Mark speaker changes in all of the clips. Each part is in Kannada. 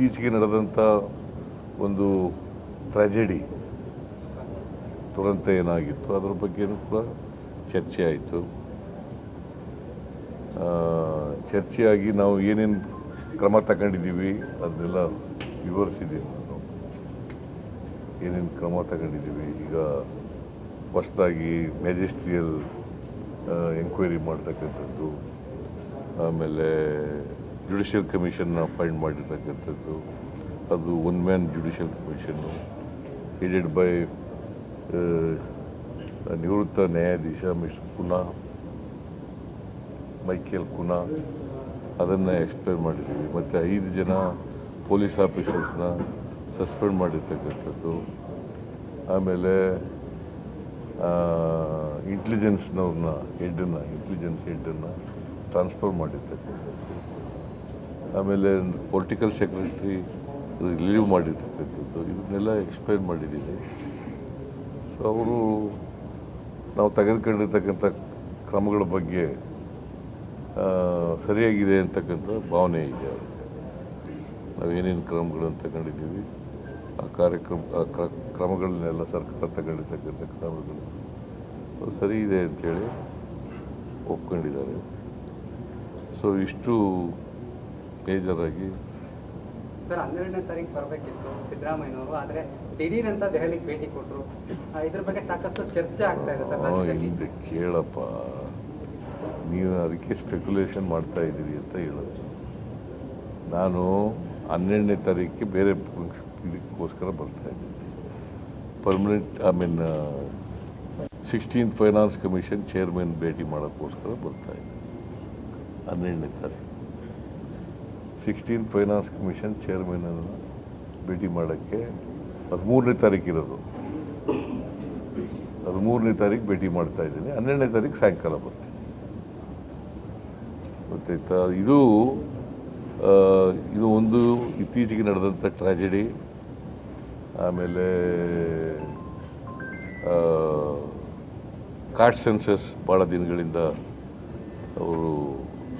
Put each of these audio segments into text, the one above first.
Speaker 1: ಇತ್ತೀಚೆಗೆ ನಡೆದಂಥ ಒಂದು ಟ್ರ್ಯಾಜೆಡಿ ದುರಂತ ಏನಾಗಿತ್ತು? ಅದರ ಬಗ್ಗೆನೂ ಕೂಡ ಚರ್ಚೆ ಆಯಿತು. ಚರ್ಚೆಯಾಗಿ ನಾವು ಏನೇನು ಕ್ರಮ ತಗೊಂಡಿದ್ದೀವಿ ಅದನ್ನೆಲ್ಲ ವಿವರಿಸಿದ್ದೀನಿ ನಾನು. ಏನೇನು ಕ್ರಮ ತಗೊಂಡಿದ್ದೀವಿ? ಈಗ ಹೊಸದಾಗಿ ಮ್ಯಾಜಿಸ್ಟ್ರಿಯಲ್ ಎಂಕ್ವೈರಿ ಮಾಡ್ತಕ್ಕಂಥದ್ದು. ಆಮೇಲೆ ಜುಡಿಷಿಯಲ್ ಕಮಿಷನ್ ಅಪಾಯಿಂಟ್ ಮಾಡಿರ್ತಕ್ಕಂಥದ್ದು. ಅದು ಒನ್ ಮ್ಯಾನ್ ಜುಡಿಷಿಯಲ್ ಕಮಿಷನ್ನು ಹೆಡೆಡ್ ಬೈ ನಿವೃತ್ತ ನ್ಯಾಯಾಧೀಶ ಮಿಸ್ಟರ್ ಕುನಾ, ಮೈಕೇಲ್ ಕುನಾ. ಅದನ್ನು ಎಕ್ಸ್ಪ್ಲೇನ್ ಮಾಡಿದ್ದೀವಿ. ಮತ್ತು ಐದು ಜನ ಪೊಲೀಸ್ ಆಫೀಸರ್ಸ್ನ ಸಸ್ಪೆಂಡ್ ಮಾಡಿರ್ತಕ್ಕಂಥದ್ದು. ಆಮೇಲೆ ಇಂಟೆಲಿಜೆನ್ಸ್ನವ್ರನ್ನ ಹೆಡ್ಡನ್ನು ಇಂಟೆಲಿಜೆನ್ಸ್ ಹೆಡ್ಡನ್ನು ಟ್ರಾನ್ಸ್ಫರ್ ಮಾಡಿರ್ತಕ್ಕಂಥದ್ದು. ಆಮೇಲೆ ಪೊಲಿಟಿಕಲ್ ಸೆಕ್ರೆಟ್ರಿ ರಿಲೀವ್ ಮಾಡಿರ್ತಕ್ಕಂಥದ್ದು, ಇದನ್ನೆಲ್ಲ ಎಕ್ಸ್ಪ್ಲೈನ್ ಮಾಡಿದ್ದೀನಿ ಸೊ ಅವರು ನಾವು ತೆಗೆದುಕೊಂಡಿರ್ತಕ್ಕಂಥ ಕ್ರಮಗಳ ಬಗ್ಗೆ ಸರಿಯಾಗಿದೆ ಅಂತಕ್ಕಂಥ ಭಾವನೆ ಇದೆ ಅವ್ರಿಗೆ. ನಾವೇನೇನು ಕ್ರಮಗಳನ್ನು ತಗೊಂಡಿದ್ದೀವಿ, ಆ ಕಾರ್ಯಕ್ರಮ, ಆ ಕ್ರ- ಕ್ರಮಗಳನ್ನೆಲ್ಲ ಸರ್ಕಾರ ತಗೊಂಡಿರ್ತಕ್ಕಂಥ ಕ್ರಮಗಳು. ಸರಿ ಇದೆ ಅಂಥೇಳಿ ಒಪ್ಕೊಂಡಿದ್ದಾರೆ. ಸೊ ಇಷ್ಟು ಮೇಜರಾಗಿ
Speaker 2: ಸರ್ ಹನ್ನೆರಡನೇ ತಾರೀಕು ಬರಬೇಕಿತ್ತು ಸಿದ್ದರಾಮಯ್ಯನವರು ಆದರೆ ದಿಢೀರ್ ಅಂತ ದೆಹಲಿಗೆ ಭೇಟಿ ಕೊಟ್ಟರು ಇದ್ರ ಬಗ್ಗೆ ಸಾಕಷ್ಟು ಚರ್ಚೆ ಆಗ್ತಾ ಇದೆ ಸರ್.
Speaker 1: ಕೇಳಪ್ಪ. ನೀವು ಅದಕ್ಕೆ ಸ್ಪೆಕ್ಯುಲೇಷನ್ ಮಾಡ್ತಾ ಇದ್ದೀರಿ ಅಂತ ಹೇಳೋದು. ನಾನು ಹನ್ನೆರಡನೇ ತಾರೀಕಿಗೆ ಬೇರೆ ಇದಕ್ಕೋಸ್ಕರ ಬರ್ತಾ ಇದ್ದೀನಿ. Permanent I mean sixteen finance commission chairman ಭೇಟಿ ಮಾಡೋಕ್ಕೋಸ್ಕರ ಬರ್ತಾ ಇದ್ದೀನಿ. ಹನ್ನೆರಡನೇ ತಾರೀಕು ಸಿಕ್ಸ್ಟೀನ್ ಫೈನಾನ್ಸ್ ಕಮಿಷನ್ ಚೇರ್ಮನನ್ನು ಭೇಟಿ ಮಾಡೋಕ್ಕೆ ಹದಿಮೂರನೇ ತಾರೀಕು ಇರೋದು. ಹದಿಮೂರನೇ ತಾರೀಕು ಭೇಟಿ ಮಾಡ್ತಾ ಇದ್ದೀನಿ. ಹನ್ನೆರಡನೇ ತಾರೀಕು ಸಾಯಂಕಾಲ ಬರ್ತೀನಿ. ಗೊತ್ತಾಯ್ತಾ? ಇದು ಇದು ಒಂದು ಇತ್ತೀಚೆಗೆ ನಡೆದಂಥ ಟ್ರಾಜೆಡಿ ಆಮೇಲೆ ಕಾಟ್ ಸೆನ್ಸಸ್ ಭಾಳ ದಿನಗಳಿಂದ ಅವರು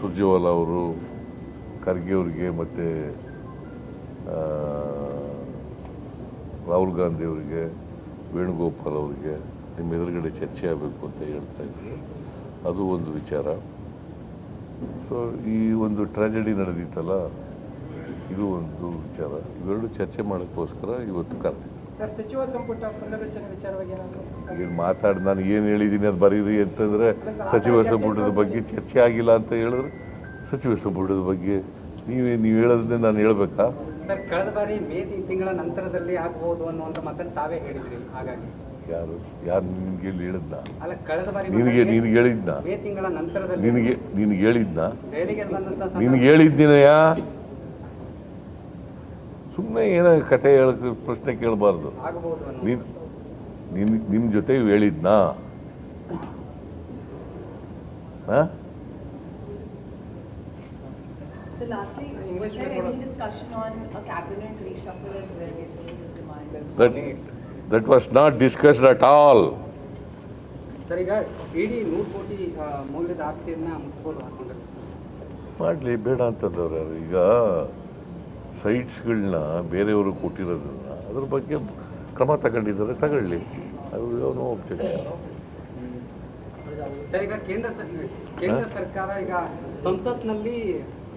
Speaker 1: ಸುರ್ಜೇವಾಲಾ ಅವರು ಖರ್ಗೆ ಅವರಿಗೆ ಮತ್ತು ರಾಹುಲ್ ಗಾಂಧಿ ಅವರಿಗೆ ವೇಣುಗೋಪಾಲ್ ಅವರಿಗೆ ನಿಮ್ಮ ಎದುರುಗಡೆ ಚರ್ಚೆ ಆಗಬೇಕು ಅಂತ ಹೇಳ್ತಾ ಇದ್ರು ಅದು ಒಂದು ವಿಚಾರ. ಸೊ ಈ ಒಂದು ಟ್ರಾಜೆಡಿ ನಡೆದಿತ್ತಲ್ಲ ಇದು ಒಂದು ವಿಚಾರ. ಇವೆರಡು ಚರ್ಚೆ ಮಾಡೋಕ್ಕೋಸ್ಕರ ಇವತ್ತು ಕರೆದಿದ್ದೆ ಏನು ಮಾತಾಡಿ ನಾನು ಏನು ಹೇಳಿದ್ದೀನಿ ಅದು ಬರೀರಿ ಅಂತಂದರೆ ಸಚಿವ ಸಂಪುಟದ ಬಗ್ಗೆ ಚರ್ಚೆ ಆಗಿಲ್ಲ ಅಂತ ಹೇಳಿದ್ರೆ ಸಚಿವ ಸಂಪುಟದ ಬಗ್ಗೆ ನೀವೇ ನೀವು ಹೇಳೋದನ್ನೇ ನಾನು ಹೇಳ್ಬೇಕಾ?
Speaker 2: ಸರ್ ಕಳೆದ ಬಾರಿ ಮೇ ತಿಂಗಳ ನಂತರದಲ್ಲಿ ಆಗಬಹುದು ಅನ್ನುವಂಥ ಮಾತನ್ನು ತಾವೇ ಹೇಳಿದ್ರಿ ಹಾಗಾಗಿ.
Speaker 1: ಯಾರು? ಯಾರು ನಿನ್ಗೆ ಇಲ್ಲಿ ಹೇಳಿದ್ನ?
Speaker 2: ಅಲ್ಲ ಕಳೆದ ಬಾರಿ
Speaker 1: ನಿನಗೆ ನಿನಗೆ ಹೇಳಿದ್ನ?
Speaker 2: ಮೇ ತಿಂಗಳ ನಂತರದಲ್ಲಿ
Speaker 1: ನಿನಗೆ ನಿನಗೆ ಹೇಳಿದ್ನ?
Speaker 2: ದೆಹಲಿಗೆ
Speaker 1: ನಿನಗೆ ಹೇಳಿದ್ದೀನಯ್ಯ? ಸುಮ್ಮನೆ ಏನೋ ಕತೆ ಹೇಳಕ್ಕೆ ಪ್ರಶ್ನೆ ಕೇಳಬಾರ್ದು.
Speaker 2: ಆಗಬಹುದು ಅನ್ನೋ
Speaker 1: ನೀನು ನಿನ್ ನಿಮ್ಮ ಜೊತೆ ಹೇಳಿದ್ನಾ? ಹಾಂ?
Speaker 3: Lastly, was there any discussion on a cabinet reshuffle as well, basically his demand?
Speaker 1: That that was not discussed at all
Speaker 2: sir ಈಗ ಇಡೀ ನೂರು ಕೋಟಿ ಮೌಲ್ಯದ ಆಸ್ತಿಯನ್ನ ಮುಟ್ಬೋದು ಹಾಕೊಂಡ್ರೆ.
Speaker 1: ಮಾಡಲಿ ಬೇಡ ಅಂತಂದವ್ರು ಈಗ ಸೈಟ್ಸ್ಗಳನ್ನ ಬೇರೆಯವರು ಕೊಟ್ಟಿರೋದನ್ನ ಅದ್ರ ಬಗ್ಗೆ ಕ್ರಮ ತಗೊಂಡಿದ್ದಾರೆ ತಗೊಳ್ಳಿ. ಅದು ನೋ ಒಬ್ಜೆಕ್ಷನ್
Speaker 2: ಸರ್ ಈಗ ಕೇಂದ್ರ ಕೇಂದ್ರ ಸರ್ಕಾರ ಈಗ ಸಂಸತ್ನಲ್ಲಿ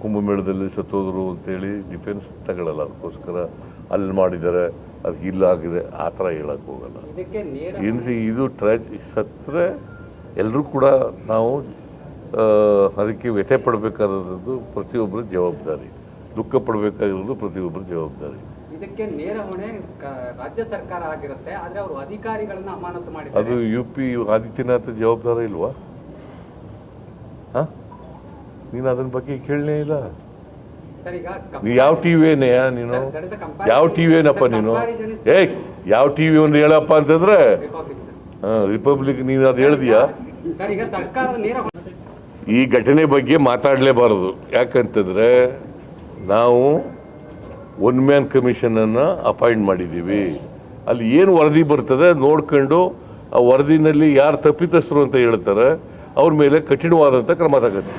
Speaker 1: ಕುಂಭಮೇಳದಲ್ಲಿ ಸತ್ತೋದ್ರು ಅಂತೇಳಿ ಡಿಫೆನ್ಸ್ ತಗೊಳ್ಳಲ್ಲ ಅದಕ್ಕೋಸ್ಕರ ಅಲ್ಲಿ ಮಾಡಿದ್ದಾರೆ ಅದು ಇಲ್ಲಾಗಿದೆ ಆ ಥರ ಹೇಳಕ್ಕೆ ಹೋಗಲ್ಲ.
Speaker 2: ನೇರ
Speaker 1: ಇದು ಟ್ರಾಜ್ ಸತ್ತರೆ ಎಲ್ಲರೂ ಕೂಡ ನಾವು ಅದಕ್ಕೆ ವ್ಯಥೆ ಪಡಬೇಕಾದದ್ದು ಪ್ರತಿಯೊಬ್ಬರ ಜವಾಬ್ದಾರಿ. ದುಃಖ ಪಡಬೇಕಾಗಿರೋದು ಪ್ರತಿಯೊಬ್ಬರ ಜವಾಬ್ದಾರಿ.
Speaker 2: ಇದಕ್ಕೆ ನೇರ ಹೊಣೆ ರಾಜ್ಯ ಸರ್ಕಾರ ಆಗಿರುತ್ತೆ ಆದರೆ ಅವರು ಅಧಿಕಾರಿಗಳನ್ನ ಅಮಾನತು
Speaker 1: ಅದು
Speaker 2: ಮಾಡಿದ್ದಾರೆ
Speaker 1: ಯು ಪಿ ಆದಿತ್ಯನಾಥ ಜವಾಬ್ದಾರಿ ಇಲ್ವಾ? ಹಾ? ನೀನು ಅದನ್ನ ಬಗ್ಗೆ ಕೇಳಲೇ ಇಲ್ಲ. ನೀ ಯಾವ ಟಿ ವಿನೇ ನೀನು? ಯಾವ ಟಿ ವಿ ಏನಪ್ಪ ನೀನು? ಏಯ್ ಯಾವ ಟಿ ವಿ ಒಂದು ಹೇಳಪ್ಪ ಅಂತಂದ್ರೆ
Speaker 2: Republic,
Speaker 1: ರಿಪಬ್ಲಿಕ್ ನೀನು ಅದು ಹೇಳಿದ್ಯಾ? ಈ ಘಟನೆ ಬಗ್ಗೆ ಮಾತಾಡಲೇಬಾರದು. ಯಾಕಂತಂದ್ರೆ ನಾವು ಒನ್ ಮ್ಯಾನ್ ಕಮಿಷನನ್ನು ಅಪಾಯಿಂಟ್ ಮಾಡಿದ್ದೀವಿ. ಅಲ್ಲಿ ಏನು ವರದಿ ಬರ್ತದೆ ನೋಡ್ಕೊಂಡು ಆ ವರದಿನಲ್ಲಿ ಯಾರು ತಪ್ಪಿತಸ್ಥರು ಅಂತ ಹೇಳ್ತಾರೆ ಅವ್ರ ಮೇಲೆ ಕಠಿಣವಾದಂಥ ಕ್ರಮ ತಗತ್ತೆ.